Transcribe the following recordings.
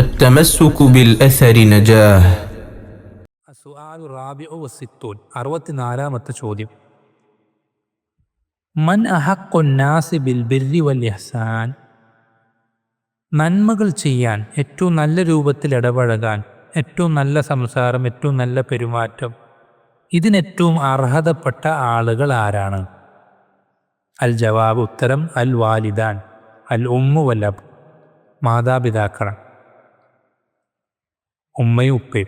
التمسك بالأثر نجاه സുആലു റാബിഉ വസിത്തൂൻ അറുപത്തിനാലാമത്തെ ചോദ്യം മൻ അഹഖുന്നാസി ബിൽ ബിർരി വൽ ഇഹ്സാൻ നന്മകൾ ചെയ്യാൻ ഏറ്റവും നല്ല രൂപത്തിൽ ഇടപഴകാൻ ഏറ്റവും നല്ല സംസാരം ഏറ്റവും നല്ല പെരുമാറ്റം ഇതിനേറ്റവും അർഹതപ്പെട്ട ആളുകൾ ആരാണ് അൽ ജവാബ് ഉത്തരം അൽ വാലിദാൻ അൽ ഉമ്മു വല്ലബ് മാതാപിതാക്കളാണ് ഉമ്മയും ഉപ്പയും.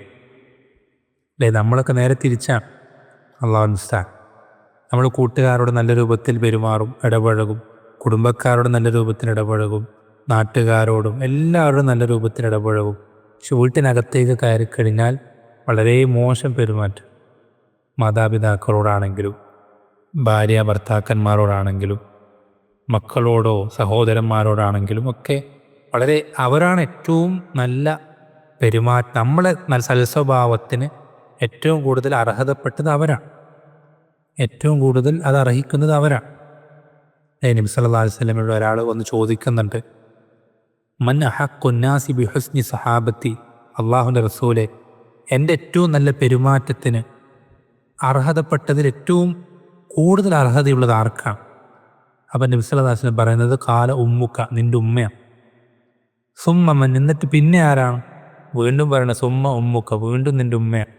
അല്ലേ നമ്മളൊക്കെ നേരെ തിരിച്ചാണ് അള്ളാഹു നിസ്താൻ നമ്മൾ കൂട്ടുകാരോട് നല്ല രൂപത്തിൽ പെരുമാറും ഇടപഴകും. കുടുംബക്കാരോട് നല്ല രൂപത്തിൽ ഇടപഴകും. നാട്ടുകാരോടും എല്ലാവരോടും നല്ല രൂപത്തിൽ ഇടപഴകും. പക്ഷെ വീട്ടിനകത്തേക്ക് കയറി കഴിഞ്ഞാൽ വളരെ മോശം പെരുമാറ്റം. മാതാപിതാക്കളോടാണെങ്കിലും ഭാര്യ ഭർത്താക്കന്മാരോടാണെങ്കിലും മക്കളോടോ സഹോദരന്മാരോടാണെങ്കിലും ഒക്കെ വളരെ അവരാണ് ഏറ്റവും നല്ല പെരുമാറ്റം നമ്മളെ സൽസ്വഭാവത്തിന് ഏറ്റവും കൂടുതൽ അർഹതപ്പെട്ടത് അവരാണ്. ഏറ്റവും കൂടുതൽ അത് അർഹിക്കുന്നത് അവരാണ്. നബി സല്ലല്ലാഹു അലൈഹി വസല്ലമയോട് ഒരാൾ വന്ന് ചോദിക്കുന്നുണ്ട് മൻ അഹക്കുന്നാസി ബിഹുസ്നി സഹാബത്തി അള്ളാഹുന്റെ റസൂലെ എന്റെ ഏറ്റവും നല്ല പെരുമാറ്റത്തിന് അർഹതപ്പെട്ടതിൽ ഏറ്റവും കൂടുതൽ അർഹതയുള്ളത് ആർക്കാണ്? അപ്പം നബി സല്ലല്ലാഹു അലൈഹി വസല്ലം പറയുന്നത് കാല ഉമ്മുക്ക നിന്റെ ഉമ്മയാണ്. സുമ്മമ്മൻ എന്നിട്ട് പിന്നെ ആരാണ്? വീണ്ടും പറയണ സുമ്മ ഉമ്മുക്ക വീണ്ടും നിന്റെ ഉമ്മയാണ്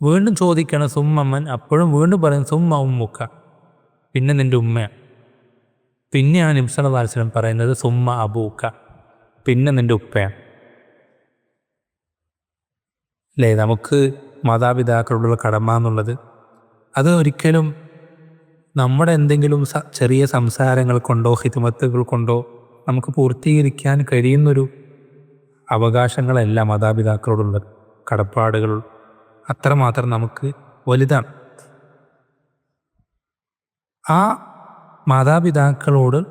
വീണ്ടും ചോദിക്കണം സുമ്മമ്മൻ അപ്പോഴും വീണ്ടും പറയും സുമ്മ ഉമ്മുക്ക പിന്നെ നിന്റെ ഉമ്മയാണ് പിന്നെയാണ് നിംസല പറയുന്നത് സുമ്മ അബൂക്ക പിന്നെ നിന്റെ ഉപ്പയാണ് അല്ലേ? നമുക്ക് മാതാപിതാക്കളോടുള്ള കടമ എന്നുള്ളത് അത് ഒരിക്കലും നമ്മുടെ എന്തെങ്കിലും ചെറിയ സംസാരങ്ങൾ കൊണ്ടോ ഹിതുമത്തുകൾ കൊണ്ടോ നമുക്ക് പൂർത്തീകരിക്കാൻ കഴിയുന്നൊരു അവകാശങ്ങളല്ല മാതാപിതാക്കളോടുള്ള കടപ്പാടുകൾ അത്രമാത്രം നമുക്ക് വലുതാണ്. ആ മാതാപിതാക്കളോട്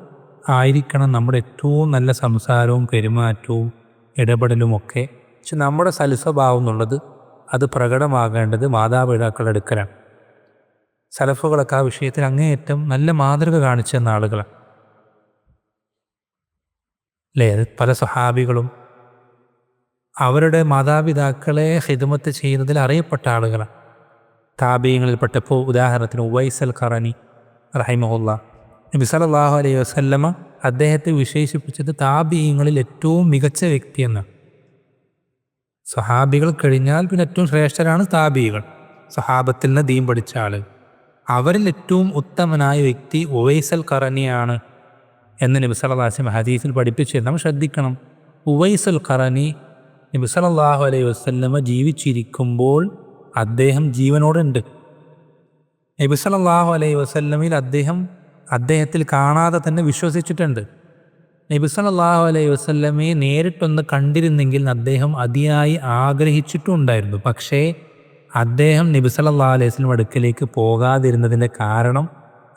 ആയിരിക്കണം നമ്മുടെ ഏറ്റവും നല്ല സംസാരവും പെരുമാറ്റവും ഇടപെടലുമൊക്കെ. പക്ഷെ നമ്മുടെ സൽസ്വഭാവം എന്നുള്ളത് അത് പ്രകടമാകേണ്ടത് മാതാപിതാക്കളുടെ അടുക്കലാണ്. സലഫുകളൊക്കെ ആ വിഷയത്തിൽ അങ്ങേയറ്റം നല്ല മാതൃക കാണിച്ചു തന്ന ആളുകളാണ്. അല്ലേ? പല സ്വഹാബികളും അവരുടെ മാതാപിതാക്കളെ ഹിദമത്ത് ചെയ്യുന്നതിൽ അറിയപ്പെട്ട ആളുകളാണ്. താപീയങ്ങളിൽപ്പെട്ടപ്പോൾ ഉദാഹരണത്തിന് ഉവൈസൽ ഖറനി റഹിമഹുല്ല നബി സല്ലല്ലാഹു അലൈഹി വസല്ലമ അദ്ദേഹത്തെ വിശേഷിപ്പിച്ചത് താപീയങ്ങളിൽ ഏറ്റവും മികച്ച വ്യക്തിയെന്നാണ് സഹാബികൾ കഴിഞ്ഞാൽ പിന്നെ ഏറ്റവും ശ്രേഷ്ഠരാണ് താബികൾ സഹാബത്തിൽ നിന്ന് ദീം പഠിച്ച ആൾ അവരിൽ ഏറ്റവും ഉത്തമനായ വ്യക്തി ഉവൈസൽ ഖറനിയാണ് എന്ന് നബി ഹദീസിൽ പഠിപ്പിച്ചു. നമ്മൾ ശ്രദ്ധിക്കണം. ഉവൈസൽ ഖറനി നബി സല്ലല്ലാഹു അലൈഹി വസല്ലമ ജീവിച്ചിരിക്കുമ്പോൾ അദ്ദേഹം ജീവനോടുണ്ട്. നബി സല്ലല്ലാഹു അലൈഹി വസല്ലമയിൽ അദ്ദേഹം അദ്ദേഹത്തിൽ കാണാതെ തന്നെ വിശ്വസിച്ചിട്ടുണ്ട്. നബി സല്ലല്ലാഹു അലൈഹി വസല്ലമയെ നേരിട്ടൊന്ന് കണ്ടിരുന്നെങ്കിൽ അദ്ദേഹം അതിയായി ആഗ്രഹിച്ചിട്ടുണ്ടായിരുന്നു. പക്ഷേ അദ്ദേഹം നബി സല്ലല്ലാഹു അലൈഹി വസ്ലം അടുക്കലേക്ക് പോകാതിരുന്നതിന്റെ കാരണം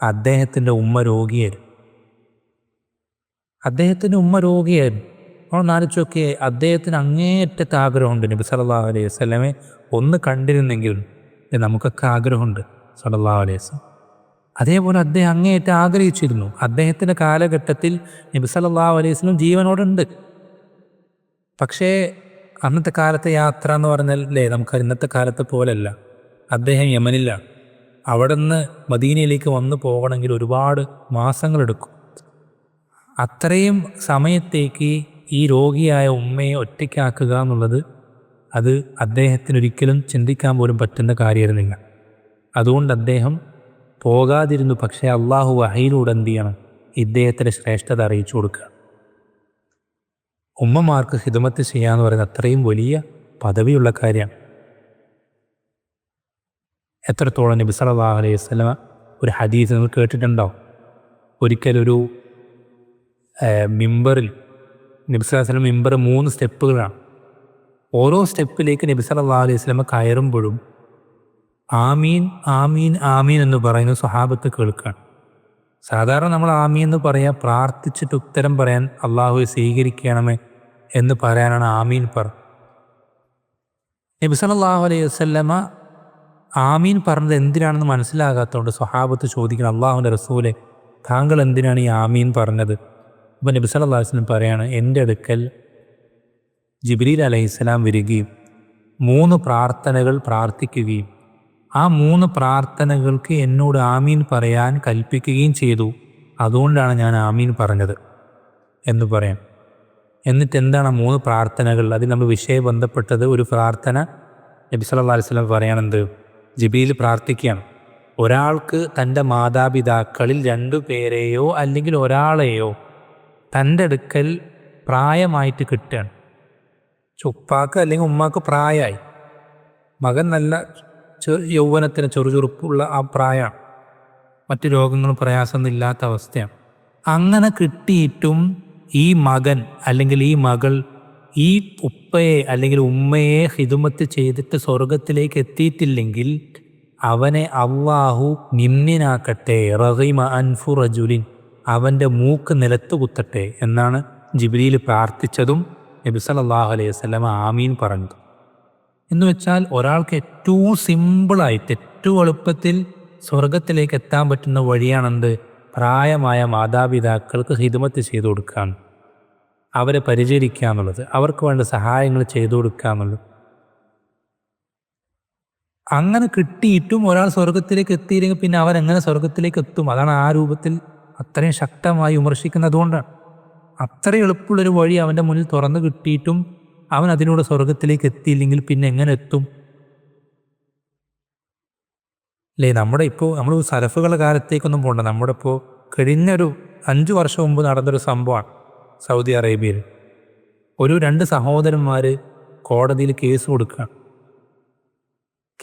അദ്ദേഹത്തിന്റെ ഉമ്മ രോഗിയായിരുന്നു. അദ്ദേഹത്തിന്റെ ഉമ്മ രോഗിയായിരുന്നു. അപ്പോൾ നോക്കിയേ അദ്ദേഹത്തിന് അങ്ങേയറ്റത്തെ ആഗ്രഹമുണ്ട്. നബി സല്ലല്ലാഹു അലൈഹി വസ്ലമെ ഒന്ന് കണ്ടിരുന്നെങ്കിൽ നമുക്കൊക്കെ ആഗ്രഹമുണ്ട്. സല്ലല്ലാഹു അലൈഹി വസ്ലം അതേപോലെ അദ്ദേഹം അങ്ങേയറ്റം ആഗ്രഹിച്ചിരുന്നു. അദ്ദേഹത്തിന്റെ കാലഘട്ടത്തിൽ നബി സല്ലല്ലാഹു അലൈഹി വസ്ലം ജീവനോടുണ്ട്. പക്ഷേ അന്നത്തെ കാലത്തെ യാത്ര എന്ന് പറഞ്ഞാൽ അല്ലേ നമുക്ക് ഇന്നത്തെ കാലത്തെ പോലല്ല അദ്ദേഹം യമനിലാണ് അവിടെ നിന്ന് മദീനയിലേക്ക് വന്നു പോകണമെങ്കിൽ ഒരുപാട് മാസങ്ങളെടുക്കും. അത്രയും സമയത്തേക്ക് ഈ രോഗിയായ ഉമ്മയെ ഒറ്റയ്ക്കാക്കുക എന്നുള്ളത് അത് അദ്ദേഹത്തിന് ഒരിക്കലും ചിന്തിക്കാൻ പോലും പറ്റുന്ന കാര്യമായിരുന്നില്ല അതുകൊണ്ട് അദ്ദേഹം പോകാതിരുന്നു പക്ഷേ അള്ളാഹു വഹയിലൂടെ എന്ത് ചെയ്യണം? ഇദ്ദേഹത്തിന്റെ ശ്രേഷ്ഠത അറിയിച്ചു കൊടുക്കുക. ഉമ്മമാർക്ക് ഹിതമത്ത് ചെയ്യാന്ന് പറയുന്നത് അത്രയും വലിയ പദവിയുള്ള കാര്യമാണ്. എത്രത്തോളം നബി സല്ലല്ലാഹു അലൈഹി വസല്ലമ ഒരു ഹദീസ് നിങ്ങൾ കേട്ടിട്ടുണ്ടാവും ഒരിക്കലൊരു മിമ്പറിൽ നബി സല്ലല്ലാഹു അലൈഹി വസല്ലം മിമ്പർ മൂന്ന് സ്റ്റെപ്പുകളാണ്. ഓരോ സ്റ്റെപ്പിലേക്ക് നബി സല്ലല്ലാഹു അലൈഹി സ്വലമ കയറുമ്പോഴും ആമീൻ ആമീൻ ആമീൻ എന്ന് പറയുന്ന സ്വഹാബത്ത് കേൾക്കുകയാണ് സാധാരണ നമ്മൾ ആമീൻ എന്ന് പറയാ പ്രാർത്ഥിച്ചിട്ട് ഉത്തരം പറയാൻ അള്ളാഹുവെ സ്വീകരിക്കണമേ എന്ന് പറയാനാണ് ആമീൻ പറ നബി സല്ലല്ലാഹു അലൈഹി വസ്ലമ ആമീൻ പറഞ്ഞത് എന്തിനാണെന്ന് മനസ്സിലാകാത്തതുകൊണ്ട് സ്വഹാബത്ത് ചോദിക്കണം അള്ളാഹുവിന്റെ റസൂലെ താങ്കൾ എന്തിനാണ് ഈ ആമീൻ പറഞ്ഞത്? അപ്പോൾ നബി അലൈഹി വസല്ലം പറയാണ് എന്റെ അടുക്കൽ ജിബ്രീൽ അലഹിസ്സലാം വരികയും മൂന്ന് പ്രാർത്ഥനകൾ പ്രാർത്ഥിക്കുകയും ആ മൂന്ന് പ്രാർത്ഥനകൾക്ക് എന്നോട് ആമീൻ പറയാൻ കൽപ്പിക്കുകയും ചെയ്തു. അതുകൊണ്ടാണ് ഞാൻ ആമീൻ പറഞ്ഞത്. എന്ന് പറയാം. എന്നിട്ട് എന്താണ് ആ മൂന്ന് പ്രാർത്ഥനകൾ? അതിൽ നമ്മൾ വിഷയം ബന്ധപ്പെട്ടത് ഒരു പ്രാർത്ഥന നബി സല്ലാ വസല്ലം പറയാനെന്ത് ജിബിയിൽ പ്രാർത്ഥിക്കുകയാണ്. ഒരാൾക്ക് തന്റെ മാതാപിതാക്കളിൽ രണ്ടു പേരെയോ അല്ലെങ്കിൽ ഒരാളെയോ തന്റെ അടുക്കൽ പ്രായമായിട്ട് കിട്ടുകയാണ്. ഉപ്പാക്ക് അല്ലെങ്കിൽ ഉമ്മാക്ക് പ്രായമായി. മകൻ നല്ല യൗവനത്തിന് ചെറുചുറുപ്പുള്ള ആ പ്രായമാണ്. മറ്റു രോഗങ്ങളും പ്രയാസമൊന്നും ഇല്ലാത്ത അവസ്ഥയാണ്. അങ്ങനെ കിട്ടിയിട്ടും ഈ മകൻ അല്ലെങ്കിൽ ഈ മകൾ ഈ ഉപ്പയെ അല്ലെങ്കിൽ ഉമ്മയെ ഹിതുമത്ത് ചെയ്തിട്ട് സ്വർഗത്തിലേക്ക് എത്തിയിട്ടില്ലെങ്കിൽ അവനെ അള്ളാഹു നിമ്നാക്കട്ടെ റഹിമ അൻഫു റജുലിൻ. അവന്റെ മൂക്ക് നിലത്ത് കുത്തട്ടെ എന്നാണ് ജിബ്രീൽ പ്രാർത്ഥിച്ചതും നബി സല്ലല്ലാഹു അലൈഹി വസല്ലമ ആമീൻ പറഞ്ഞത്. എന്ന് വെച്ചാൽ ഒരാൾക്ക് ഏറ്റവും സിമ്പിളായിട്ട് ഏറ്റവും എളുപ്പത്തിൽ സ്വർഗത്തിലേക്ക് എത്താൻ പറ്റുന്ന വഴിയാണെന്ത്? പ്രായമായ മാതാപിതാക്കൾക്ക് ഹിതമത്ത് ചെയ്തു കൊടുക്കാൻ അവരെ പരിചരിക്കുക എന്നുള്ളത് അവർക്ക് വേണ്ട സഹായങ്ങൾ ചെയ്തു കൊടുക്കുക എന്നുള്ളത്. അങ്ങനെ കിട്ടിയിട്ടും ഒരാൾ സ്വർഗത്തിലേക്ക് എത്തിയില്ലെങ്കിൽ പിന്നെ അവൻ എങ്ങനെ സ്വർഗത്തിലേക്ക് എത്തും? അതാണ് ആ രൂപത്തിൽ അത്രയും ശക്തമായി വിമർശിക്കുന്നത് അതുകൊണ്ടാണ് അത്രയും എളുപ്പമുള്ളൊരു വഴി അവന്റെ മുന്നിൽ തുറന്നു കിട്ടിയിട്ടും അവൻ അതിനോട് സ്വർഗത്തിലേക്ക് എത്തിയില്ലെങ്കിൽ പിന്നെ എങ്ങനെ എത്തും? അല്ലേ നമ്മുടെ ഇപ്പോൾ നമ്മൾ സലഫുകളുടെ കാലത്തേക്കൊന്നും പോകണ്ട നമ്മുടെ ഇപ്പോൾ കഴിഞ്ഞൊരു അഞ്ച് വർഷം മുമ്പ് നടന്നൊരു സംഭവമാണ് സൗദി അറേബ്യയിൽ. ഒരു രണ്ട് സഹോദരന്മാർ കോടതിയിൽ കേസ് കൊടുക്കുകയാണ്.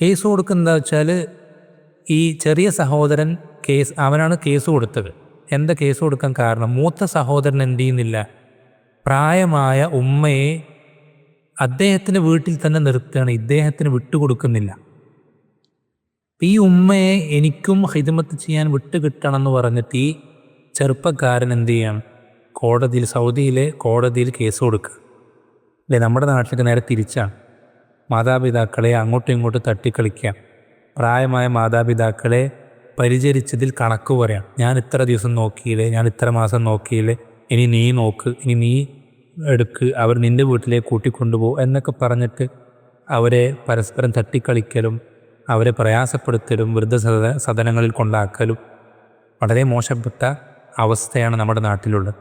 കേസ് കൊടുക്കുന്നത് വെച്ചാൽ ഈ ചെറിയ സഹോദരൻ കേസ് അവനാണ് കേസ് കൊടുത്തത്. എന്താ കേസ് കൊടുക്കാൻ കാരണം? മൂത്ത സഹോദരൻ എന്ത് ചെയ്യുന്നില്ല? പ്രായമായ ഉമ്മയെ അദ്ദേഹത്തിന്റെ വീട്ടിൽ തന്നെ നിർത്തുകയാണ്. ഇദ്ദേഹത്തിന് വിട്ടുകൊടുക്കുന്നില്ല. ഈ ഉമ്മയെ എനിക്കും ഹിദമത്ത് ചെയ്യാൻ വിട്ടുകിട്ടണം എന്ന് പറഞ്ഞിട്ട് ഈ ചെറുപ്പക്കാരൻ എന്ത് ചെയ്യാണ്? കോടതിയിൽ സൗദിയിലെ കോടതിയിൽ കേസ് കൊടുക്കുക. അല്ലേ നമ്മുടെ നാട്ടിലേക്ക് നേരെ തിരിച്ചാണ്. മാതാപിതാക്കളെ അങ്ങോട്ടും ഇങ്ങോട്ടും തട്ടിക്കളിക്കാം പ്രായമായ മാതാപിതാക്കളെ പരിചരിച്ചതിൽ കണക്ക് പറയാം ഞാൻ ഇത്ര ദിവസം നോക്കിയില്ലേ ഞാൻ ഇത്ര മാസം നോക്കിയില്ലേ ഇനി നീ നോക്ക് ഇനി നീ എടുക്ക് അവർ നിന്റെ വീട്ടിലേക്ക് കൂട്ടിക്കൊണ്ടുപോകും എന്നൊക്കെ പറഞ്ഞിട്ട് അവരെ പരസ്പരം തട്ടിക്കളിക്കലും അവരെ പ്രയാസപ്പെടുത്തലും വൃദ്ധസദ സദനങ്ങളിൽ കൊണ്ടാക്കലും വളരെ മോശപ്പെട്ട അവസ്ഥയാണ് നമ്മുടെ നാട്ടിലുള്ളത്.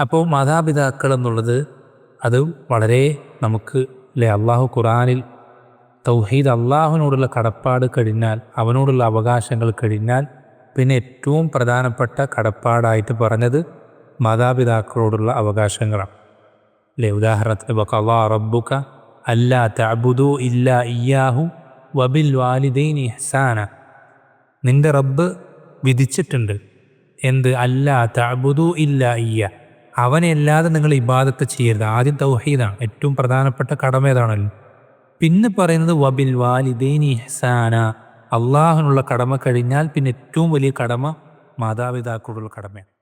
അപ്പോൾ മാതാപിതാക്കൾ എന്നുള്ളത് അത് വളരെ നമുക്ക് അല്ലെ അള്ളാഹു ഖുറാനിൽ തൗഹീദ് അള്ളാഹുവിനോടുള്ള കടപ്പാട് കഴിഞ്ഞാൽ അവനോടുള്ള അവകാശങ്ങൾ കഴിഞ്ഞാൽ പിന്നെ ഏറ്റവും പ്രധാനപ്പെട്ട കടപ്പാടായിട്ട് പറഞ്ഞത് മാതാപിതാക്കളോടുള്ള അവകാശങ്ങളാണ്. അല്ലേ ഉദാഹരണത്തിന് വഖളാ റബ്ബുക അല്ലാ തഅബുദു ഇല്ലാ ഇയാഹു വബിൽ വാലിദൈൻ ഇഹ്സാന. നിന്റെ റബ്ബ് വിധിച്ചിട്ടുണ്ട്. എന്ത്? അല്ലാ തഅബുദു ഇല്ലാ ഇയ്യ. അവനെ അല്ലാതെ നിങ്ങൾ ഇബാദത്ത് ചെയ്യരുത്. ആദ്യം തൗഹീദാണ്. ഏറ്റവും പ്രധാനപ്പെട്ട കടമ ഏതാണല്ലോ? പിന്നെ പറയുന്നത് വബിൽ വാലിദേനി ഹസാന അള്ളാഹുനുള്ള കടമ കഴിഞ്ഞാൽ പിന്നെ ഏറ്റവും വലിയ കടമ മാതാപിതാക്കളോടുള്ള കടമയാണ്.